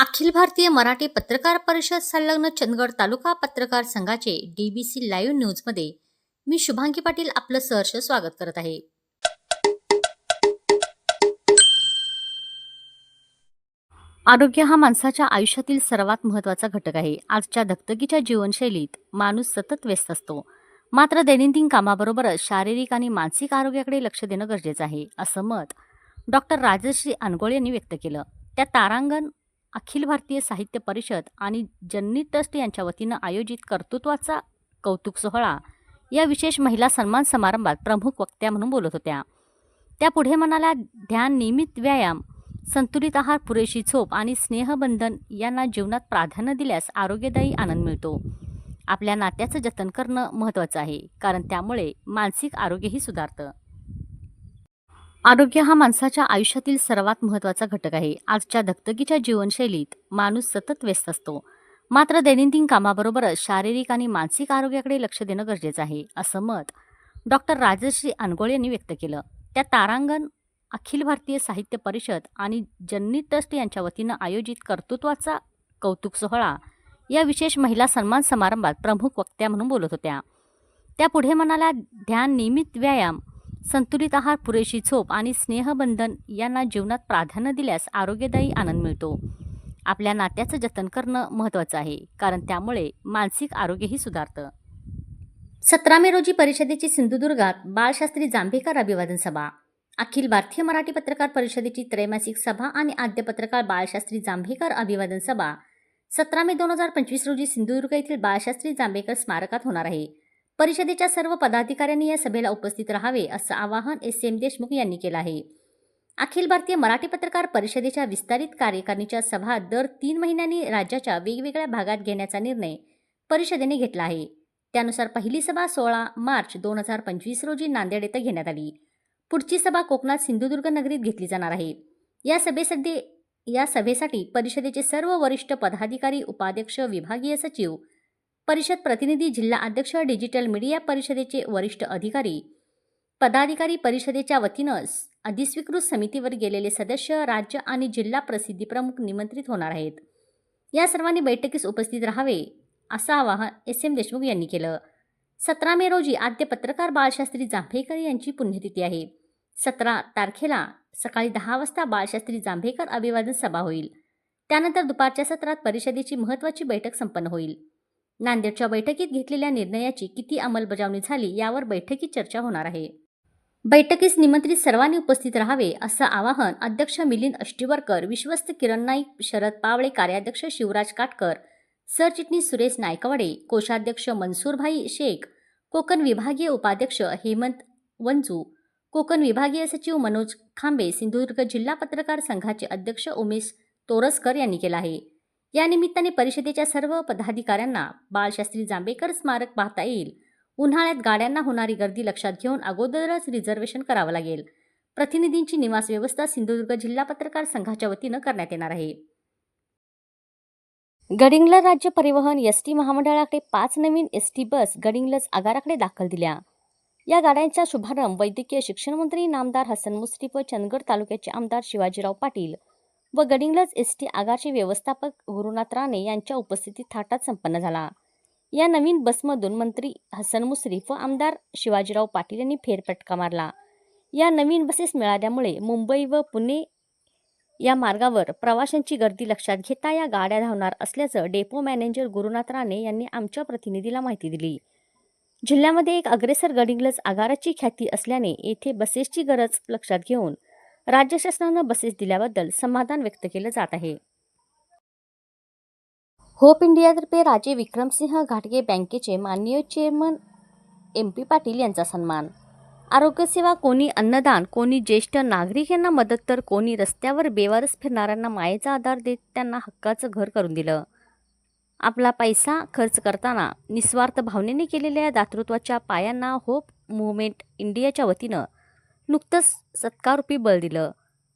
अखिल भारतीय मराठी पत्रकार परिषद संलग्न चंदगड तालुका पत्रकार संघाचे डीबीसी लाईव्ह न्यूजमध्ये मी शुभांगी पाटील आपलं सहर्ष स्वागत करत आहे. आरोग्य हा माणसाच्या आयुष्यातील सर्वात महत्त्वाचा घटक आहे. आजच्या धकधकीच्या जीवनशैलीत माणूस सतत व्यस्त असतो. मात्र दैनंदिन कामाबरोबरच शारीरिक आणि मानसिक आरोग्याकडे लक्ष देणं गरजेचं आहे असं मत डॉक्टर राजश्री अनगोळ यांनी व्यक्त केलं. त्या तारांगण अखिल भारतीय साहित्य परिषद आणि जन्नी ट्रस्ट यांच्या वतीनं आयोजित कर्तृत्वाचा कौतुक सोहळा या विशेष महिला सन्मान समारंभात प्रमुख वक्त्या म्हणून बोलत होत्या. त्या पुढे म्हणाल्या ध्यान नियमित व्यायाम संतुलित आहार पुरेशी झोप आणि स्नेहबंधन यांना जीवनात प्राधान्य दिल्यास आरोग्यदायी आनंद मिळतो. आपल्या नात्याचं जतन करणं महत्त्वाचं आहे कारण त्यामुळे मानसिक आरोग्यही सुधारतं. आरोग्य हा माणसाच्या आयुष्यातील सर्वात महत्त्वाचा घटक आहे. आजच्या धकधकीच्या जीवनशैलीत माणूस सतत व्यस्त असतो. मात्र दैनंदिन कामाबरोबरच शारीरिक आणि मानसिक आरोग्याकडे लक्ष देणं गरजेचं आहे असं मत डॉक्टर राजश्री अनगोळे यांनी व्यक्त केलं. त्या तारांगण अखिल भारतीय साहित्य परिषद आणि जन्नी ट्रस्ट यांच्या वतीनं आयोजित कर्तृत्वाचा कौतुक सोहळा या विशेष महिला सन्मान समारंभात प्रमुख वक्त्या म्हणून बोलत होत्या. त्या पुढे म्हणाल्या ध्यान नियमित व्यायाम संतुलित आहार पुरेशी झोप आणि स्नेहबंधन यांना जीवनात प्राधान्य दिल्यास आरोग्यदायी आनंद मिळतो. आपल्या नात्याचं जतन करणं महत्त्वाचं आहे कारण त्यामुळे मानसिक आरोग्यही सुधारतं. सतरा मे रोजी परिषदेची सिंधुदुर्गात बाळशास्त्री जांभेकर अभिवादन सभा. अखिल भारतीय मराठी पत्रकार परिषदेची त्रैमासिक सभा आणि आद्य पत्रकार बाळशास्त्री जांभेकर अभिवादन सभा. सतरा मे दोन हजार पंचवीस रोजी सिंधुदुर्ग येथील बाळशास्त्री जांभेकर स्मारकात होणार आहे. परिषदेच्या सर्व पदाधिकाऱ्यांनी या सभेला उपस्थित राहावे असं आवाहन एस एम देशमुख यांनी केलं आहे. अखिल भारतीय मराठी पत्रकार परिषदेच्या विस्तारित कार्यकारिणीच्या सभा दर तीन महिन्यांनी राज्याच्या वेगवेगळ्या भागात घेण्याचा निर्णय परिषदेने घेतला आहे. त्यानुसार पहिली सभा सोळा मार्च दोन हजार पंचवीस रोजी नांदेड येथे घेण्यात आली. पुढची सभा कोकणात सिंधुदुर्ग नगरीत घेतली जाणार आहे. या सभेसाठी या सभेसाठी परिषदेचे सर्व वरिष्ठ पदाधिकारी उपाध्यक्ष विभागीय सचिव परिषद प्रतिनिधी जिल्हा अध्यक्ष डिजिटल मीडिया परिषदेचे वरिष्ठ अधिकारी पदाधिकारी परिषदेच्या वतीनं अधिस्वीकृत समितीवर गेलेले सदस्य राज्य आणि जिल्हा प्रसिद्धी प्रमुख निमंत्रित होणार आहेत. या सर्वांनी बैठकीस उपस्थित राहावे असं आवाहन एस एम देशमुख यांनी केलं. सतरा मे रोजी आद्य पत्रकार बाळशास्त्री जांभेकर यांची पुण्यतिथी आहे. सतरा तारखेला सकाळी दहा वाजता बाळशास्त्री जांभेकर अभिवादन सभा होईल. त्यानंतर दुपारच्या सत्रात परिषदेची महत्त्वाची बैठक संपन्न होईल. नांदेडच्या बैठकीत घेतलेल्या निर्णयाची किती अंमलबजावणी झाली यावर बैठकीत चर्चा होणार आहे. बैठकीस निमंत्रित सर्वांनी उपस्थित राहावे असं आवाहन अध्यक्ष मिलिंद अष्टीवरकर विश्वस्त किरण नाईक शरद पावळे कार्याध्यक्ष शिवराज काटकर सरचिटणीस सुरेश नायकवाडे कोषाध्यक्ष मनसूरभाई शेख कोकण विभागीय उपाध्यक्ष हेमंत वंजू कोकण विभागीय सचिव मनोज खांबे सिंधुदुर्ग जिल्हा पत्रकार संघाचे अध्यक्ष उमेश तोरसकर यांनी केला आहे. या निमित्ताने परिषदेच्या सर्व पदाधिकाऱ्यांना बाळशास्त्री जांभेकर स्मारक पाहता येईल. उन्हाळ्यात गाड्यांना होणारी गर्दी लक्षात घेऊन अगोदरच रिझर्वेशन करावं लागेल. प्रतिनिधींची निवास व्यवस्था सिंधुदुर्ग जिल्हा पत्रकार संघाच्या वतीनं करण्यात येणार आहे. गडिंग्लज राज्य परिवहन एस टी महामंडळाकडे पाच नवीन एस टी बस गडिंग्लज आगाराकडे दाखल दिल्या. या गाड्यांचा शुभारंभ वैद्यकीय शिक्षण मंत्री नामदार हसन मुश्रीफ व चंदगड तालुक्याचे आमदार शिवाजीराव पाटील व गडिंग्लज एस टी आगारचे व्यवस्थापक गुरुनाथ राणे यांच्या उपस्थितीत थाटात संपन्न झाला. या नवीन बसमधून मंत्री हसन मुश्रीफ व आमदार शिवाजीराव पाटील यांनी फेरफटका मारला. या नवीन बसेस मिळाल्यामुळे मुंबई व पुणे या मार्गावर प्रवाशांची गर्दी लक्षात घेता या गाड्या धावणार असल्याचं डेपो मॅनेजर गुरुनाथ राणे यांनी आमच्या प्रतिनिधीला माहिती दिली. जिल्ह्यामध्ये एक अग्रेसर गडिंग्लज आगाराची ख्याती असल्याने येथे बसेसची गरज लक्षात घेऊन राज्य शासनानं बसेस दिल्याबद्दल समाधान व्यक्त केलं जात आहे. होप इंडियातर्फे राजे विक्रमसिंह घाटगे बँकेचे माननीय चेअरमन एम पी पाटील यांचा सन्मान. आरोग्यसेवा कोणी अन्नदान कोणी ज्येष्ठ नागरिक यांना मदत तर कोणी रस्त्यावर बेवारस फिरणाऱ्यांना मायेचा आधार देत त्यांना हक्काचं घर करून दिलं. आपला पैसा खर्च करताना निस्वार्थ भावनेने केलेल्या दातृत्वाच्या पायांना होप मुवमेंट इंडियाच्या वतीनं नुकतंच सत्कारूपी बळ दिलं.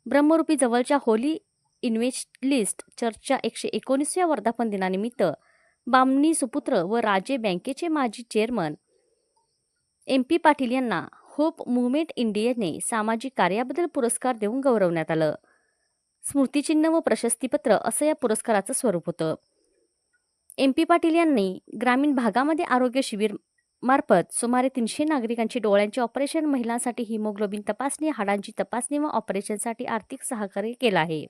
ब्रह्मरूपी जवळच्या होली इन्व्हेस्ट लिस्ट चर्चच्या एकशे एकोणीसव्या वर्धापन दिनानिमित्त बामणी सुपुत्र व राजे बँकेचे माजी चेअरमन एम पी पाटील यांना होप मुवमेंट इंडियाने सामाजिक कार्याबद्दल पुरस्कार देऊन गौरवण्यात आलं. स्मृतिचिन्ह व प्रशस्तीपत्र असं या पुरस्काराचं स्वरूप होतं. एम पी पाटील यांनी ग्रामीण भागामध्ये आरोग्य शिबिर मार्फत सुमारे तीनशे नागरिकांची डोळ्यांचे ऑपरेशन महिलांसाठी हिमोग्लोबिन तपासणी हाडांची तपासणी व ऑपरेशनसाठी आर्थिक सहकार्य केलं आहे.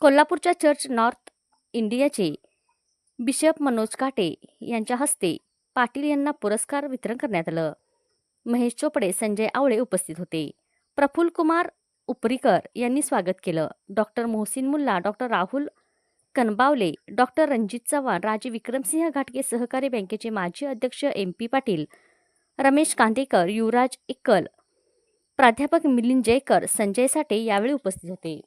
कोल्हापूरच्या चर्च नॉर्थ इंडियाचे बिशप मनोज काटे यांच्या हस्ते पाटील यांना पुरस्कार वितरण करण्यात आलं. महेश चोपडे संजय आवळे उपस्थित होते. प्रफुल्ल कुमार उपरीकर यांनी स्वागत केलं. Doctor Mohsin Mulla doctor Rahul Kanbawale doctor Ranjit Chavan Raje Vikramsinh घाटगे सहकारी बँकेचे माजी अध्यक्ष एम पी पाटील रमेश कांदेकर युवराज इक्कल प्राध्यापक मिलिंद जयकर संजय साठे यावेळी उपस्थित होते.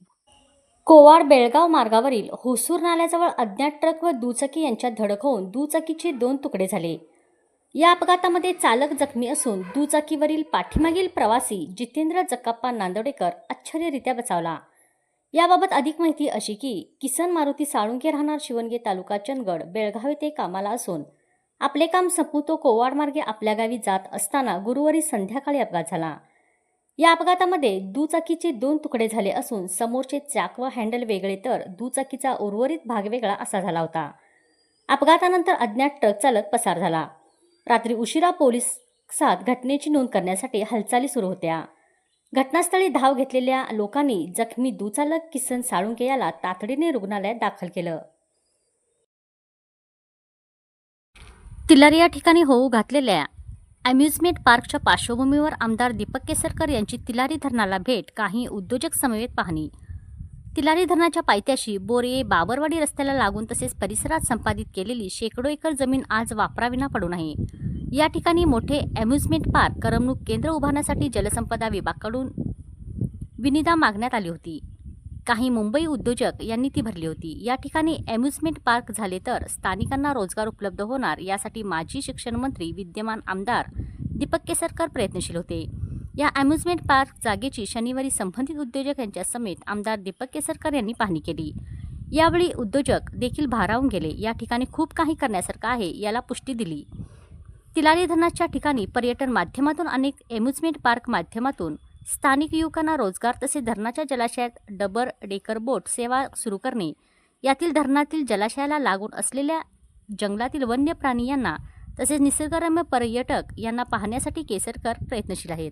कोवाड बेळगाव मार्गावरील होसूर नाल्याजवळ अज्ञात ट्रक व दुचाकी यांच्यात धडक होऊन दुचाकीचे दोन तुकडे झाले. या अपघातामध्ये चालक जखमी असून दुचाकीवरील पाठीमागील प्रवासी जितेंद्र जकाप्पा नांदवडेकर आश्चर्यरित्या बचावला. याबाबत अधिक माहिती अशी की किसन मारुती साळुंके राहणार शिवणगे तालुका चंदगड बेळगाव येथे कामाला असून. आपले काम संपू तो कोवाड मार्गे आपल्या गावी जात असताना गुरुवारी संध्याकाळी अपघात झाला. या अपघातामध्ये दुचाकीचे दोन तुकडे झाले असून समोरचे चाक व हँडल वेगळे तर दुचाकीचा उर्वरित भाग वेगळा असा झाला होता. अपघातानंतर अज्ञात ट्रक चालक पसार झाला. रात्री उशिरा पोलिसात घटनेची नोंद करण्यासाठी हालचाली सुरू होत्या. घटनास्थळी धाव घेतलेल्या लोकांनी जखमी दुचालक किसन साळुंके याला तातडीने रुग्णालयात दाखल केलं. तिलारी या ठिकाणी होऊ घातलेल्या अम्युजमेंट पार्कच्या पार्श्वभूमीवर आमदार दीपक केसरकर यांची तिलारी धरणाला भेट काही उद्योजक समवेत पाहणी तिलारी धरणाच्या पायथ्याशी बोरे बाबरवाडी रस्त्याला लागून तसेच परिसरात संपादित केलेली शेकडो एकर जमीन आज वापराविना पडून आहे या ठिकाणी मोठे अम्युजमेंट पार्क करमणूक केंद्र उभारण्यासाठी जलसंपदा विभागाकडून विनिदा मागण्यात आली होती. काही मुंबई उद्योजक यांनी ती भरली होती. या ठिकाणी अम्युजमेंट पार्क झाले तर स्थानिकांना रोजगार उपलब्ध होणार यासाठी माजी शिक्षण मंत्री विद्यमान आमदार दीपक केसरकर प्रयत्नशील होते. या अम्युजमेंट पार्क जागेची शनिवारी संबंधित उद्योजक यांच्या समेत आमदार दीपक केसरकर यांनी पाहणी केली. यावेळी उद्योजक देखील भारावून गेले. या ठिकाणी खूप काही करण्यासारखं आहे याला पुष्टी दिली. तिलारी धरणाच्या ठिकाणी पर्यटन माध्यमातून अनेक एम्युजमेंट पार्क माध्यमातून स्थानिक युवकांना रोजगार तसे धरणाच्या जलाशयात डबर डेकर बोट सेवा सुरू करणे यातील धरणातील जलाशयाला लागून असलेल्या जंगलातील वन्य प्राणी यांना तसेच निसर्गरम्य पर्यटक यांना पाहण्यासाठी केसरकर प्रयत्नशील आहेत.